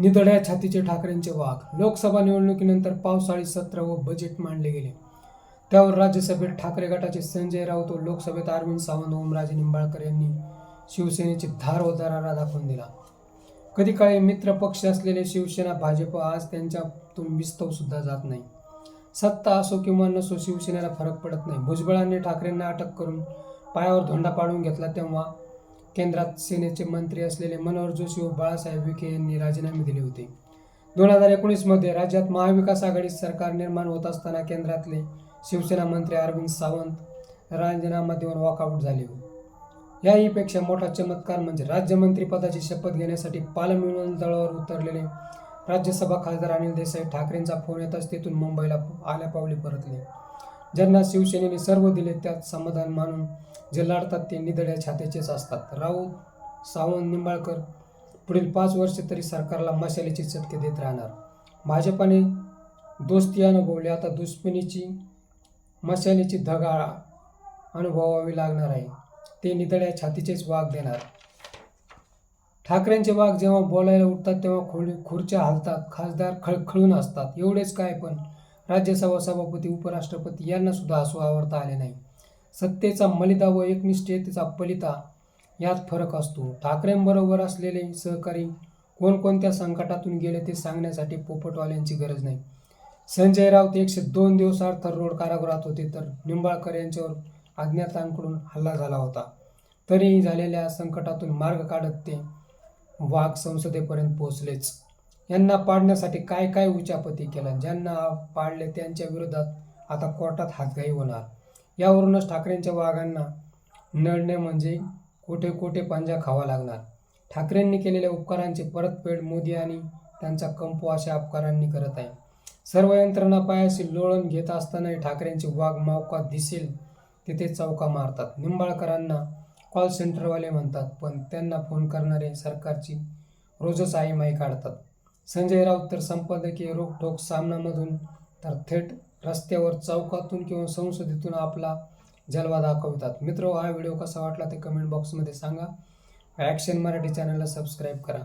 निधड्या छातीचे ठाकरेंचे वाघ. लोकसभा निवडणुकीनंतर पावसाळी सत्र व बजेट मांडले गेले. त्यावर राज्यसभेत ठाकरे गटाचे संजय राऊत व लोकसभेत अरविंद सावंत ओमराजे निंबाळकर यांनी शिवसेनेची धार व दरारा दाखवून दिला. कधी काळी मित्र पक्ष असलेले शिवसेना भाजप आज त्यांच्यातून विस्तव सुद्धा जात नाही. सत्ता असो किंवा नसो शिवसेनेला फरक पडत नाही. भुजबळांनी ठाकरेंना अटक करून पायावर धोंडा पाडून घेतला तेव्हा केंद्रात सेनेचे मंत्री असलेले मनोहर जोशी व बाळासाहेब विखे यांनी राजीनामे दिले होते. दोन हजार एकोणीसमध्ये राज्यात महाविकास आघाडी सरकार निर्माण होत असताना केंद्रातले शिवसेना मंत्री अरविंद सावंत राजीनामा देऊन वॉकआउट झाले याहीपेक्षा मोठा चमत्कार म्हणजे राज्यमंत्रीपदाची शपथ घेण्यासाठी पालम विमानतळावर उतरलेले राज्यसभा खासदार अनिल देसाई ठाकरेंचा फोन येताच तेथून मुंबईला आल्या पावली परतले. ज्यांना शिवसेनेने सर्व दिले त्यात समाधान मानून जे लढतात ते निधड्या छात्याचेच असतात. राऊत सावंत निंबाळकर पुढील पाच वर्षे तरी सरकारला मशालीचे चटके देत राहणार. भाजपाने दोस्ती अनुभवली. आता दुश्मनीची मशालीची धगाळा अनुभवावी लागणार आहे. ते निधड्या छातीचेच वाघ देणार. ठाकरेंचे वाघ जेव्हा बोलायला उठतात तेव्हा खोली खुर्च्या हालतात. खासदार खळखळून असतात. एवढेच काय पण राज्यसभा सभापती उपराष्ट्रपती यांना सुद्धा हसू आवडता आले नाही. सत्तेचा मलिदा व एकनिष्ठतेचा पलिता यात फरक असतो. ठाकरेंबरोबर असलेले सहकारी कोणकोणत्या संकटातून गेले ते सांगण्यासाठी पोपटवाल्यांची गरज नाही. संजय राऊत एकशे दोन दिवस अर्थर रोड कारागृहात होते तर निंबाळकर यांच्यावर अज्ञातांकडून हल्ला झाला होता. तरीही झालेल्या संकटातून मार्ग काढत ते वाघ संसदेपर्यंत पोहोचलेच. यांना पाडण्यासाठी काय काय उचापती केला? ज्यांना पाडले त्यांच्या विरोधात आता कोर्टात हातघाई होणार. यावरूनच ठाकरेंच्या वाघांना नळणे म्हणजे कोठे कोठे पांजा खावा लागणार. ठाकरेंनी केलेल्या उपकारांची परतफेड मोदी आणि त्यांचा कंपो अशा अपकारांनी करत आहे. सर्व यंत्रणा पायाशी लोळण घेत असतानाही ठाकरेंची वाघ मावका दिसेल तिथे चौका मारतात. निंबाळकरांना कॉल सेंटरवाले म्हणतात पण त्यांना फोन करणारे सरकारची रोजच आईमाई काढतात. संजय राऊत तर संपादकीय रोखोक सामनामधून तर थेट रस्त्यावर चौकातून किंवा संसदेतून आपला जलवा दाखवतात. मित्र हा व्हिडिओ कसा वाटला ते कमेंट बॉक्समध्ये सांगा. ॲक्शन मराठी चॅनलला सबस्क्राईब करा.